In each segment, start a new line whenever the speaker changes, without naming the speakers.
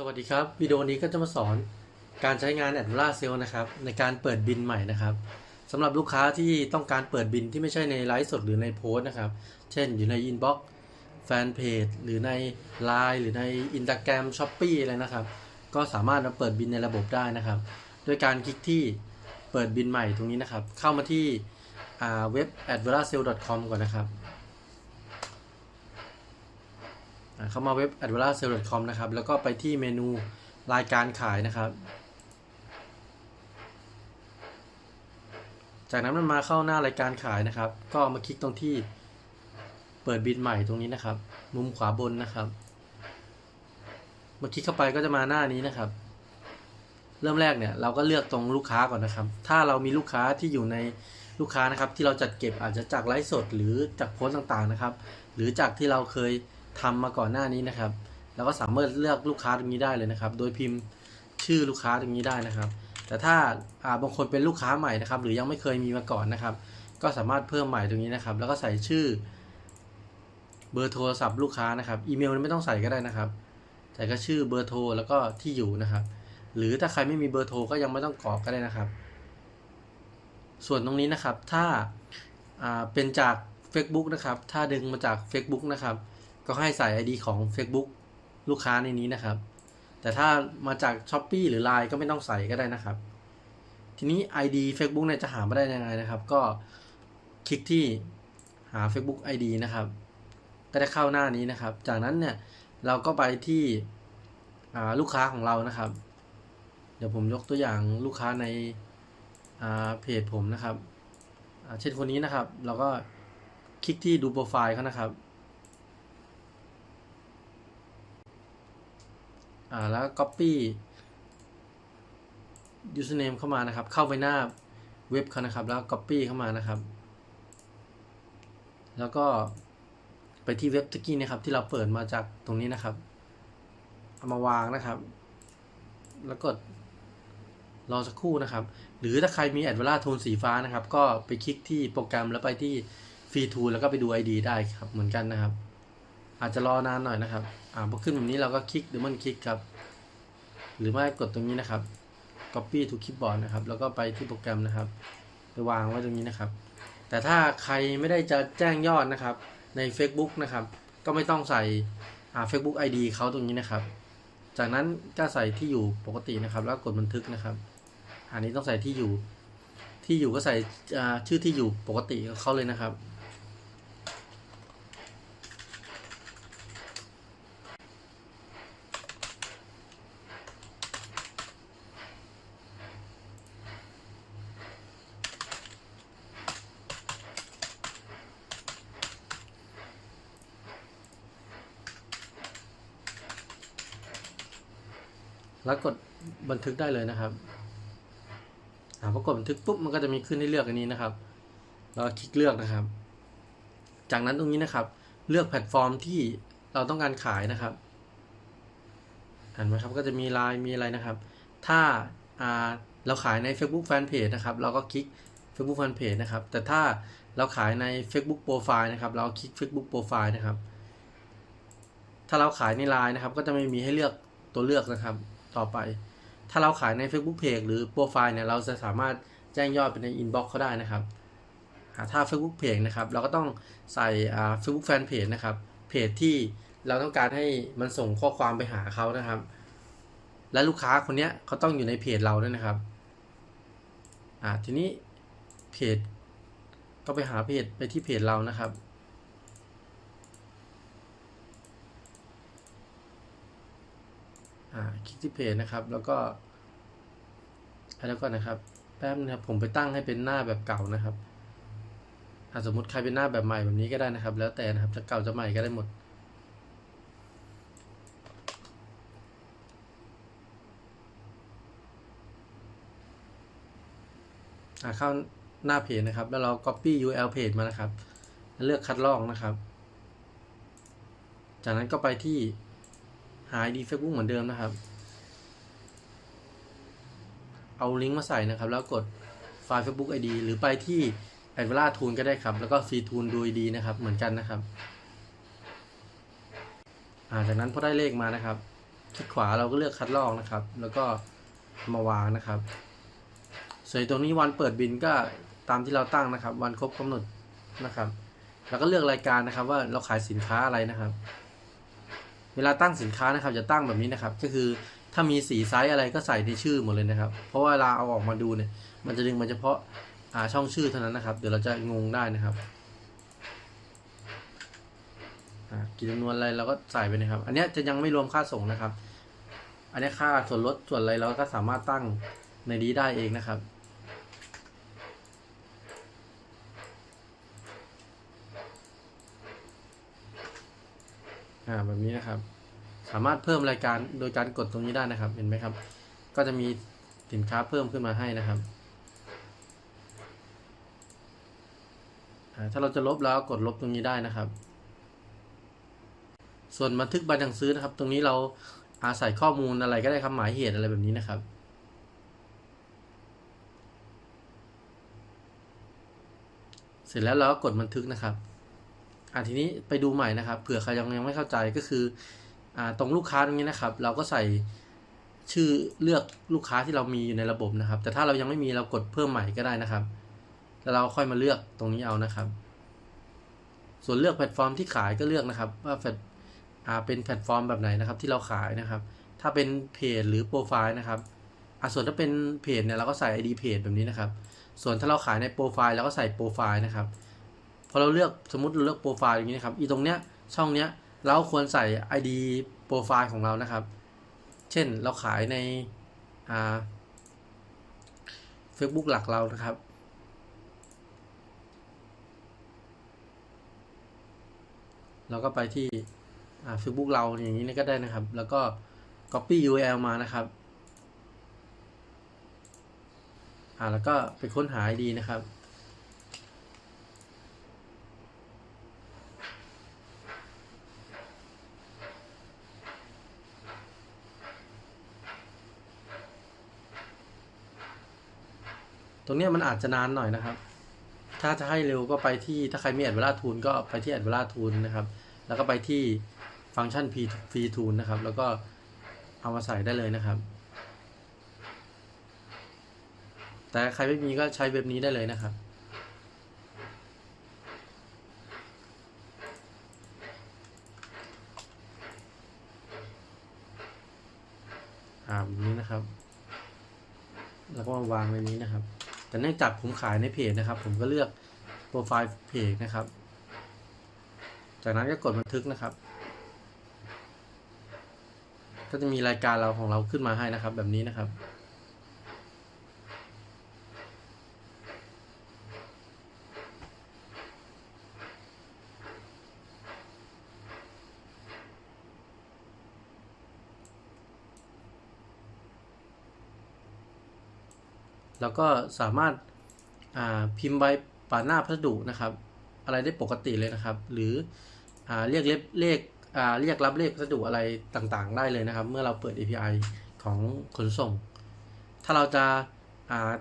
สวัสดีครับวิดีโอนี้ก็จะมาสอนการใช้งาน a d v a s a l e นะครับในการเปิดบินใหม่นะครับสำหรับลูกค้าที่ต้องการเปิดบินที่ไม่ใช่ในไลฟ์สดหรือในโพสต์นะครับเช่นอยู่ในอินบ็อกซ์แฟนเพจหรือใน Line หรือใน Instagram s h o p ปี้อะไรนะครับ ก็สามารถมาเปิดบินในระบบได้นะครับโดยการคลิกที่เปิดบินใหม่ตรงนี้นะครับ เข้ามาที่เว็บ a d v a s a l e c o m ก่อนนะครับ อ่า เข้ามาเว็บ a d v a l a s a l e c o m นะครับ แล้วก็ไปที่เมนูรายการขายนะครับ จากนั้นมันมาเข้าหน้ารายการขายนะครับ ก็มาคลิกตรงที่เปิดบินใหม่ตรงนี้นะครับ มุมขวาบนนะครับมาคลิกเข้าไปก็จะมาหน้านี้นะครับ เริ่มแรกเนี่ยเราก็เลือกตรงลูกค้าก่อนนะครับ ถ้าเรามีลูกค้าที่อยู่ในลูกค้านะครับ ที่เราจัดเก็บอาจจะจากไลฟ์สดหรือจากโพสต์ต่างๆนะครับ หรือจากที่เราเคย ทำมาก่อนหน้านี้นะครับเราก็สามารถเลือกลูกค้าตรงนี้ได้เลยนะครับ โดยพิมพ์ชื่อลูกค้าตรงนี้ได้นะครับ แต่ถ้าบางคนเป็นลูกค้าใหม่นะครับ หรือยังไม่เคยมีมาก่อนนะครับ ก็สามารถเพิ่มใหม่ตรงนี้นะครับ แล้วก็ใส่ชื่อ เบอร์โทรศัพท์ลูกค้านะครับอีเมลไม่ต้องใส่ก็ได้นะครับใส่ก็ชื่อเบอร์โทรแล้วก็ที่อยู่นะครับ หรือถ้าใครไม่มีเบอร์โทรก็ยังไม่ต้องกรอกก็ได้นะครับ ส่วนตรงนี้นะครับถ้าอ่าเป็นจาก Facebook นะครับ ถ้าดึงมาจาก Facebook นะครับ ก็ให้ใส่ ID ของ Facebook ลูกค้าในนี้นะครับ แต่ถ้ามาจาก s h อ p e e หรือ Line ก็ไม่ต้องใส่ก็ได้นะครับ ทีนี้ ID Facebook เนี่ยจะหามาได้ยังไงนะครับ ก็คลิกที่หา Facebook ID นะครับ ก็จะเข้าหน้านี้นะครับ จากนั้นเนี่ยเราก็ไปที่ลูกค้าของเรานะครับ เดี๋ยวผมยกตัวอย่างลูกค้าในาเพจผมนะครับ เช่นคนนี้นะครับ เราก็คลิกที่ดูโปรไฟล์เขานะครับ อ่าแล้ว copy username เข้ามานะครับ เข้าไปหน้าเว็บเขานะครับ แล้ว copy เข้ามานะครับ แล้วก็ไปที่เว็บตะกี้นะครับ ที่เราเปิดมาจากตรงนี้นะครับ เอามาวางนะครับ แล้วกดรอสักครู่นะครับ หรือถ้าใครมี a d v a l a โทนสีฟ้านะครับ ก็ไปคลิกที่โปรแกรมแล้วไปที่ฟรีทูแล้วก็ไปดู ID ได้ครับ เหมือนกันนะครับ อาจจะรอนานหน่อยนะครับ อ่าพอขึ้นแบบนี้เราก็คลิกหรือมันคลิกครับ หรือไม่กดตรงนี้นะครับ copy to clipboard นะครับ แล้วก็ไปที่โปรแกรมนะครับ ไปวางไว้ตรงนี้นะครับ แต่ถ้าใครไม่ได้จะแจ้งยอดนะครับ ใน Facebook นะครับ ก็ไม่ต้องใส่อ่า Facebook ID เขาตรงนี้นะครับ จากนั้นก็ใส่ที่อยู่ปกตินะครับ แล้วกดบันทึกนะครับ อันนี้ต้องใส่ที่อยู่ ที่อยู่ก็ใส่ชื่อที่อยู่ปกติของเขาเลยนะครับ แล้วกดบันทึกได้เลยนะครับอ่าพอกดบันทึกปุ๊บมันก็จะมีขึ้นให้เลือกอันนี้นะครับแล้วคลิกเลือกนะครับ จากนั้นตรงนี้นะครับ เลือกแพลตฟอร์มที่เราต้องการขายนะครับเห็นไหมครับก็จะมีไลน์มีอะไรนะครับ ถ้าอ่าเราขายใน Facebook Fanpage นะครับ เราก็คลิก Facebook Fanpage นะครับ แต่ถ้าเราขายใน Facebook Profile นะครับ เราคลิก Facebook Profile นะครับ ถ้าเราขายในไลน์นะครับ ก็จะไม่มีให้เลือกตัวเลือกนะครับ ต่อไป ถ้าเราขายใน Facebook Page หรือโปรไฟล์เนี่ยเราจะสามารถแจ้งยอดไปใน Inbox เขาได้นะครับถ้า Facebook Page นะครับ เราก็ต้องใส่อ่า Facebook Fan Page นะครับเพจที่เราต้องการให้มันส่งข้อความไปหาเขานะครับ และลูกค้าคนเนี้ยเขาต้องอยู่ในเพจเราด้วยนะครับอ่าทีนี้เพจก็ไปหาเพจไปที่เพจเรานะครับ อ่า คลิกที่เพจนะครับ แล้วก็แล้วก็นะครับ แป๊บนึงครับ ผมไปตั้งให้เป็นหน้าแบบเก่านะครับอ่าสมมติใครเป็นหน้าแบบใหม่แบบนี้ก็ได้นะครับ แล้วแต่นะครับ จะเก่าจะใหม่ก็ได้หมดอ่าเข้าหน้าเพจนะครับ แล้วเรา copy URL เพจมานะครับ เลือกคัดลอกนะครับ จากนั้นก็ไปที่ หา ID Facebook เหมือนเดิมนะครับ เอาลิงก์มาใส่นะครับ แล้วกดไฟล์ Facebook ID หรือไปที่ a d v a l a Tool ก็ได้ครับ แล้วก็ Free Tool ดู ID นะครับ เหมือนกันนะครับาจากนั้นพอได้เลขมานะครับคลิกขวาเราก็เลือกคัดลอกนะครับ แล้วก็มาวางนะครับ ส่วนตรงนี้วันเปิดบินก็ตามที่เราตั้งนะครับ วันครบกำหนดนะครับ แล้วก็เลือกรายการนะครับ ว่าเราขายสินค้าอะไรนะครับ เวลาตั้งสินค้านะครับจะตั้งแบบนี้นะครับ ก็คือถ้ามีสีไซส์อะไรก็ใส่ในชื่อหมดเลยนะครับ เพราะว่าเวลาเอาออกมาดูเนี่ย มันจะดึงมาเฉพาะอ่าช่องชื่อเท่านั้นนะครับ เดี๋ยวเราจะงงได้นะครับกี่จำนวนอะไรเราก็ใส่ไปนะครับ อันนี้จะยังไม่รวมค่าส่งนะครับ อันนี้ค่าส่วนลดส่วนอะไรเราก็สามารถตั้งในนี้ได้เองนะครับ อ่าแบบนี้นะครับ สามารถเพิ่มรายการโดยการกดตรงนี้ได้นะครับ เห็นไหมครับ ก็จะมีสินค้าเพิ่มขึ้นมาให้นะครับถ้าเราจะลบแล้วกดลบตรงนี้ได้นะครับ ส่วนบันทึกใบสั่งซื้อนะครับ ตรงนี้เราอาศัยข้อมูลอะไรก็ได้ครับหมายเหตุอะไรแบบนี้นะครับเสร็จแล้วเราก็กดบันทึกนะครับ อ่าทีนี้ไปดูใหม่นะครับเผื่อใครยังยังไม่เข้าใจก็คืออ่าตรงลูกค้าตรงนี้นะครับ เราก็ใส่ชื่อเลือกลูกค้าที่เรามีอยู่ในระบบนะครับ แต่ถ้าเรายังไม่มีเรากดเพิ่มใหม่ก็ได้นะครับแล้วเราค่อยมาเลือกตรงนี้เอานะครับ ส่วนเลือกแพลตฟอร์มที่ขายก็เลือกนะครับ ว่าแพลตอ่าเป็นแพลตฟอร์มแบบไหนนะครับ ที่เราขายนะครับ ถ้าเป็นเพจหรือโปรไฟล์นะครับอ่าส่วนถ้าเป็นเพจเนี่ยเราก็ใส่ ID เพจแบบนี้นะครับ ส่วนถ้าเราขายในโปรไฟล์เราก็ใส่โปรไฟล์นะครับ พอเราเลือกสมมติเราเลือกโปรไฟล์อย่างนี้นะครับอีตรงเนี้ยช่องเนี้ยเราควรใส่ ID โปรไฟล์ของเรานะครับ เช่นเราขายในอ่า Facebook หลักเรานะครับเราก็ไปที่ Facebook เราอย่างนี้ก็ได้นะครับ แล้วก็ copy URL มานะครับ อ่า แล้วก็ไปค้นหา ID นะครับ ตรงนี้มันอาจจะนานหน่อยนะครับ ถ้าจะให้เร็วก็ไปที่ถ้าใครมีแอดเวลาทูลก็ไปที่แอดเวลาทูลนะครับ แล้วก็ไปที่ฟังก์ชัน P free tool นะครับ แล้วก็เอามาใส่ได้เลยนะครับ แต่ใครไม่มีก็ใช้เว็บนี้ได้เลยนะครับอ่าแบบนี้นะครับ แล้วก็มาวางในนี้นะครับ แต่เนื่องจากผมขายในเพจนะครับ ผมก็เลือกโปรไฟล์เพจนะครับ จากนั้นก็กดบันทึกนะครับ ก็จะมีรายการเราของเราขึ้นมาให้นะครับ แบบนี้นะครับ แล้วก็สามารถาพิมพ์ใบป่าหน้าพัสดุนะครับ อะไรได้ปกติเลยนะครับ หรืออเรียกเลขเลขเรียกรับเลขพัสดุอะไรต่างๆ ได้เลยนะครับ เมื่อเราเปิด API ของขนส่ง ถ้าเราจะา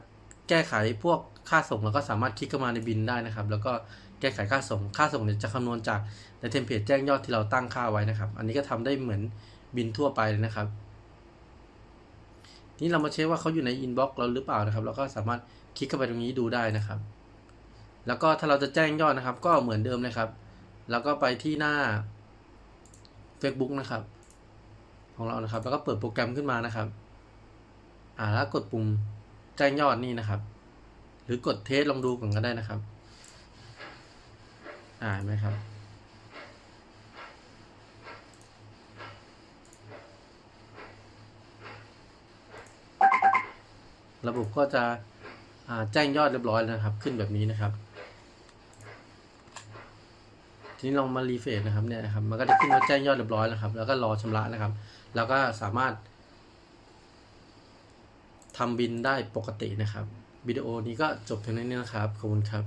แก้ไขพวกค่าส่งเราก็สามารถคลิกเข้ามาในบินได้นะครับ แล้วก็แก้ไขค่าส่ง ค่าส่งเนี่ยจะคำนวณจากในเทมเพลตแจ้งยอดที่เราตั้งค่าไว้นะครับ อันนี้ก็ทำได้เหมือนบินทั่วไปเลยนะครับ นี่เรามาเช็คว่าเขาอยู่ในอินบ็อกซ์เราหรือเปล่านะครับ เราก็สามารถคลิกเข้าไปตรงนี้ดูได้นะครับ แล้วก็ถ้าเราจะแจ้งยอดนะครับ ก็เหมือนเดิมเลยครับ แล้วก็ไปที่หน้า Facebook นะครับ ของเรานะครับ แล้วก็เปิดโปรแกรมขึ้นมานะครับ อ่าแล้วกดปุ่มแจ้งยอดนี่นะครับ หรือกดเทสลองดูก่อนก็ได้นะครับ อ่านไหมครับ ระบบก็จะแจ้งยอดเรียบร้อยแล้วนะครับ ขึ้นแบบนี้นะครับ ทีนี้ลองมารีเฟรชนะครับเนี่ยนะครับ มันก็จะขึ้นว่าแจ้งยอดเรียบร้อยแล้วครับ แล้วก็รอชำระนะครับ แล้วก็สามารถทำบินได้ปกตินะครับวิดีโอนี้ก็จบเพียงเท่านี้นะครับขอบคุณครับ